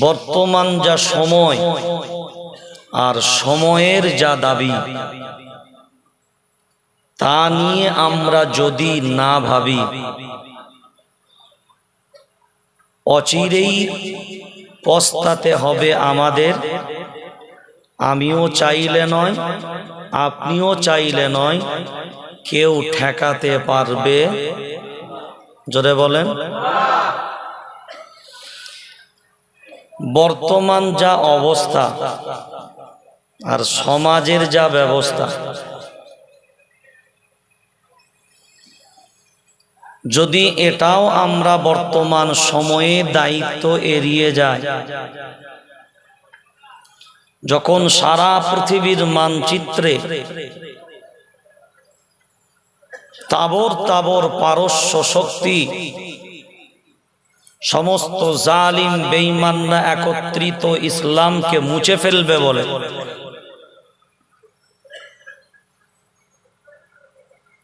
বর্তমান যা সময় আর সময়ের যা দাবি, তা নিয়ে আমরা যদি না ভাবি, অচিরেই পস্তাতে হবে আমাদের। আমিও চাইলে নয়, আপনিও চাইলে নয়, কেউ ঠেকাতে পারবে। জোরে বলেন। বর্তমান যা অবস্থা আর সমাজের যা ব্যবস্থা। যদি এটাও আমরা বর্তমান সময়ে দায়িত্ব এড়িয়ে যাই, যখন সারা পৃথিবীর মানচিত্রে তাবর তাবর পারস্য শক্তি সমস্ত জালিম বেইমান্না একত্রিত ইসলামকে মুছে ফেলবে বলে।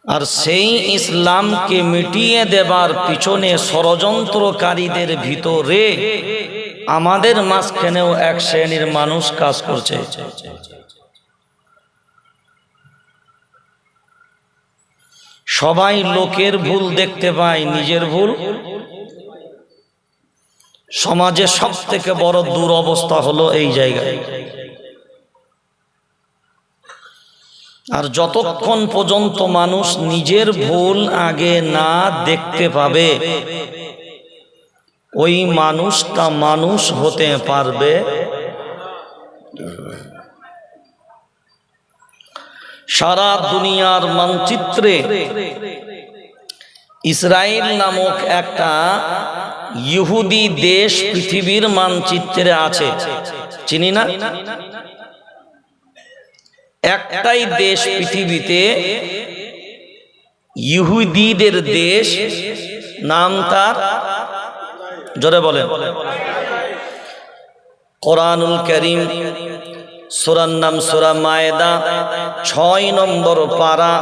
আর সেই ইসলামকে মিটিয়ে দেবার পিছনে ষড়যন্ত্রকারীদের ভিতরে আমাদের মাঝখানেও এক শ্রেণির মানুষ কাজ করছে। সবাই লোকের ভুল দেখতে পায়, নিজের ভুল। সমাজে সব থেকে বড় দুরবস্থা হলো এই জায়গায় আর যতক্ষণ পর্যন্ত মানুষ নিজের ভুল আগে না দেখতে পাবে, ওই মানুষটা মানুষ হতে পারবে। সারা দুনিয়ার মানচিত্রে ইসরায়েল নামক একটা ইহুদি দেশ পৃথিবীর মানচিত্রে আছে। চিনি না? একটাই দেশ পৃথিবীতে ইহুদিদের দেশ, নাম তার? জোরে বলেন। কোরআনুল করিম, সুরার নাম সুরা মায়েদা, ছয় নম্বর পারা,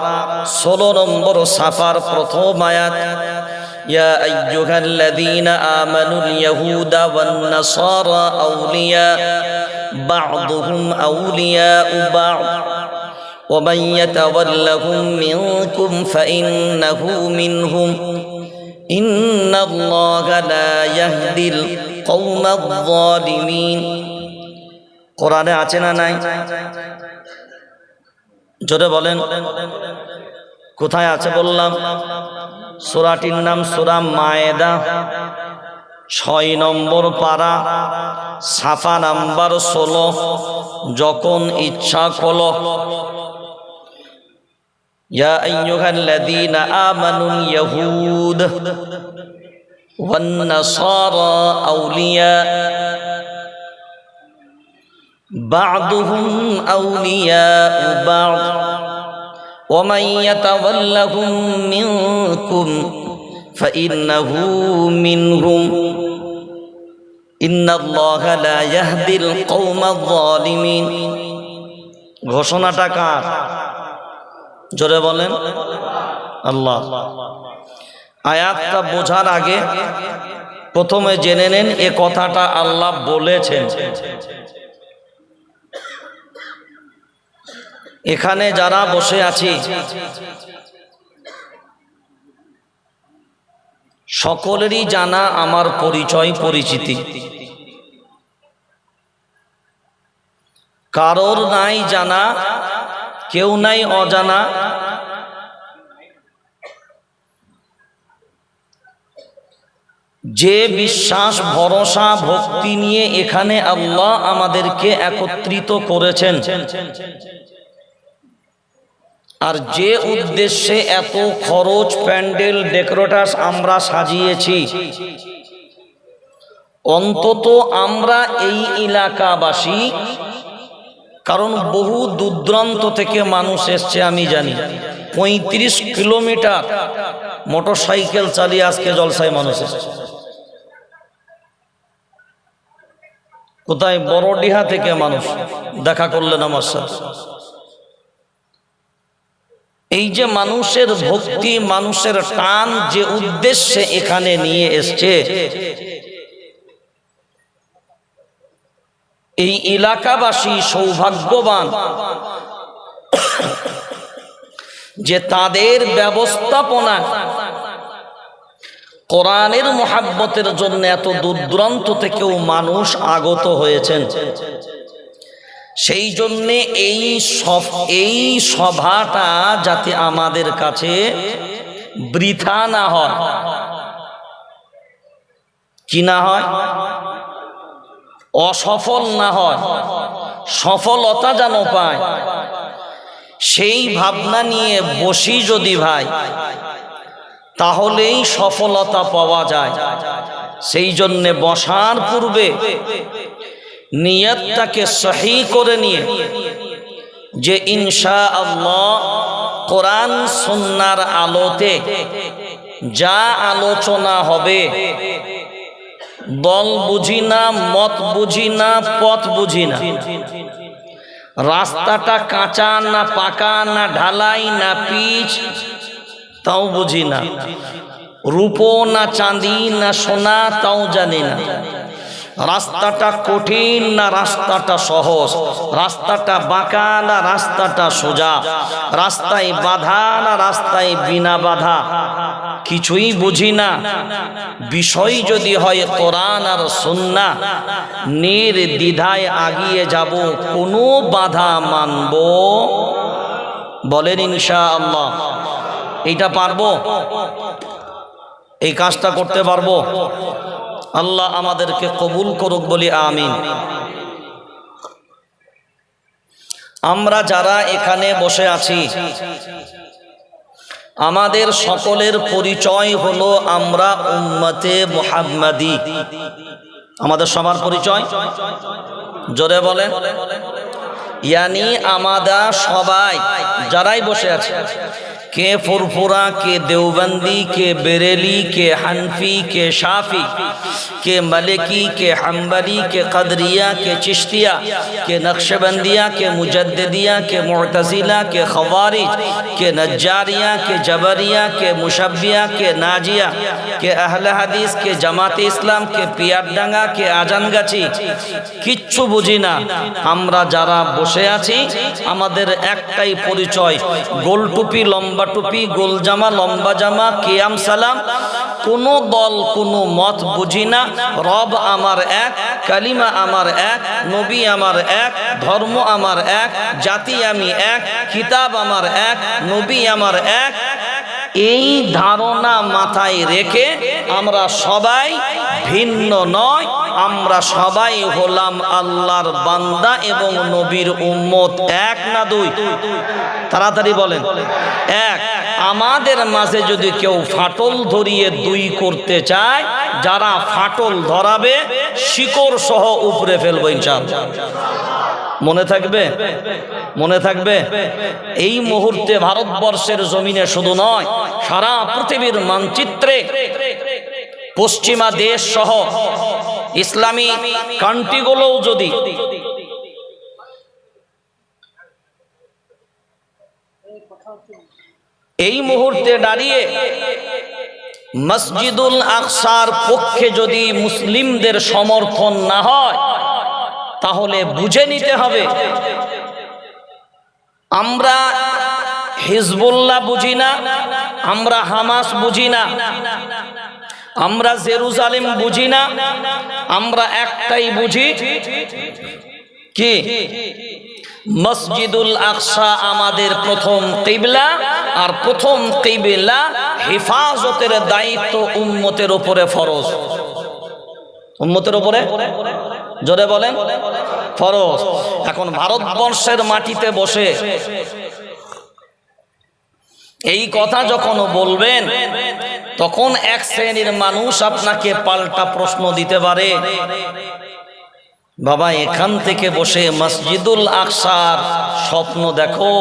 ষোলো নম্বর সাফার প্রথম আয়াত। يا أيها الذين آمنوا اليهود والنصارى أولياء بعضهم أولياء بعض ومن يتولهم منكم فإنه منهم إن الله لا يهدي القوم الظالمين কোরআনে আছে না নাই জোরে বলেন কোথায় আছে বললাম সোরাটির নাম সোরা মায়েদা ছয় নম্বর পারা সাফা নাম্বার ষোলো যখন ইচ্ছা খোলো يا أيها الذين آمنوا اليهود والنصارى أولياء بعضهم أولياء بعض ومن يتولهم منكم فإنه منهم إن الله لا يهدي القوم الظالمين ঘোষণাটা কার জোরে বলেন আল্লাহ আয়াতটা বোঝার আগে প্রথমে জেনে নেন এ কথাটা আল্লাহ বলেছেন এখানে যারা বসে আছি, সকলেরই জানা আমার পরিচয়, পরিচিতি। কারোর নাই জানা, কেউ নাই অজানা। যে বিশ্বাস, ভরসা, ভক্তি নিয়ে এখানে আল্লাহ আমাদেরকে একত্রিত করেছেন। আর যে উদ্দেশ্যে এত খরচ প্যান্ডেল ডেকোরেটাস আমরা সাজিয়েছি, অন্তত আমরা এই এলাকাবাসী, কারণ বহু দূরদূরান্ত থেকে মানুষ এসছে, আমি জানি। পঁয়ত্রিশ কিলোমিটার মোটরসাইকেল চালিয়ে আজকে জলসায় মানুষ এসছে। কোথায় বড়ডিহা থেকে মানুষ দেখা করলেন আমার সাথে। এই যে মানুষের ভক্তি, মানুষের টান যে উদ্দেশ্যে এখানে নিয়ে এসছে, এই এলাকাবাসী সৌভাগ্যবান যে তাদের ব্যবস্থাপনা কোরআনের মোহাব্বতের জন্য এত দূরদূরান্ত থেকেও মানুষ আগত হয়েছেন। সেই জন্যে এই এই সভাটা যাতে আমাদের কাছে বৃথা না হয়। কি না হয়? অসফল না হয়। সফলতা যেন পায়। সেই ভাবনা নিয়ে বসি যদি ভাই, তাহলেই সফলতা পাওয়া যায়। সেই জন্যে বসার পূর্বে নিয়তটাকে সহি করে নিয়ে যে ইনশা আল্লাহ কোরআন সুন্নার আলোতে যা আলোচনা হবে, দল বুঝি না, মত বুঝি না, পথ বুঝি না। রাস্তাটা কাঁচা না পাকা না ঢালাই না পিচ, তাও বুঝি না। রূপো না চাঁদি না সোনা, তাও জানি না। রাস্তাটা কঠিন না রাস্তাটা সহজ? রাস্তাটা বাঁকা না রাস্তাটা সোজা? রাস্তায় বাধা না রাস্তায় বিনা বাধা? কিছুই বুঝি না। বিষয় যদি হয় কোরআন আর সন্না নির দ্বিধায় আগিয়ে যাব, কোনো বাধা মানব? বলেন ইনশা আল্লাহ এইটা পারব? এই কাজটা করতে পারব? আল্লাহ আমাদেরকে কবুল করুক বলি আমিন। আমরা যারা এখানে বসে আছি, আমাদের সকলের পরিচয় হলো আমরা উম্মতে মোহাম্মদি। আমাদের সবার পরিচয়? জোরে বলে ইয়ানি, আমাদা, সবাই, যারাই বসে আছে কে ফুরফুরা কে দেওবন্দি কে বেরেলি কে হানফি কে শাফি কে मलिकी के हम्बली के कदरिया के चिश्तिया के नक्शबंदिया के मुजद्दिया के मुतजिला के खवारिज के नज्जारिया के जबरिया के मुशबिया के नाजिया के अहल हदीस के জামাত ইসলাম কে পিয়ারডাঙ্গা কে আজানগাছি কিচ্ছু বুঝি না আমরা যারা বসে আছি আমাদের একটাই পরিচয় গোল টুপি লম্বা টুপি গোল জামা লম্বা জামা, কেয়াম, সালাম। কোনো দল, কোনো মত বুঝি না। রব আমার এক, কালিমা আমার এক, নবী আমার এক, ধর্ম আমার এক, জাতি আমি এক কিতাব আমার এক, নবী আমার এক। এই ধারণা মাথায় রেখে আমরা সবাই ভিন্ন নয়, আমরা সবাই হলাম আল্লাহর বান্দা এবং নবীর উম্মত। এক না দুই? তাড়াতাড়ি বলেন। এক, আমাদের মাঝে যদি কেউ ফাটল ধরিয়ে দুই করতে চায়, যারা ফাটল ধরাবে, শিকড় সহ উপরে ফেলব ইনশাআল্লাহ। মনে থাকবে? মনে থাকবে? এই মুহূর্তে ভারতবর্ষের জমিনে শুধু নয়, সারা পৃথিবীর মানচিত্রে পশ্চিমা দেশ সহ ইসলামী কান্ট্রিগুলোও যদি এই মুহূর্তে দাঁড়িয়ে মসজিদুল আকসার পক্ষে যদি মুসলিমদের সমর্থন না হয়, তাহলে বুঝে নিতে হবে। আমরা হিজবুল্লাহ বুঝি না, আমরা হামাস বুঝি না। আমরা জেরুজালেম বুঝি না, আমরা একটাই বুঝি কি? মসজিদুল আকসা আমাদের প্রথম কিবলা, আর প্রথম কিবলা হেফাজতের দায়িত্ব উম্মতের উপরে ফরজ। উম্মতের উপরে জোরে বলেন। ফরজ। এখন ভারতবর্ষের মাটিতে বসে এই কথা যখন বলবেন তখন এক শ্রেণির মানুষ আপনাকে পাল্টা প্রশ্ন দিতে পারে। বাবা, এখান থেকে বসে মসজিদুল আকসার স্বপ্ন দেখো।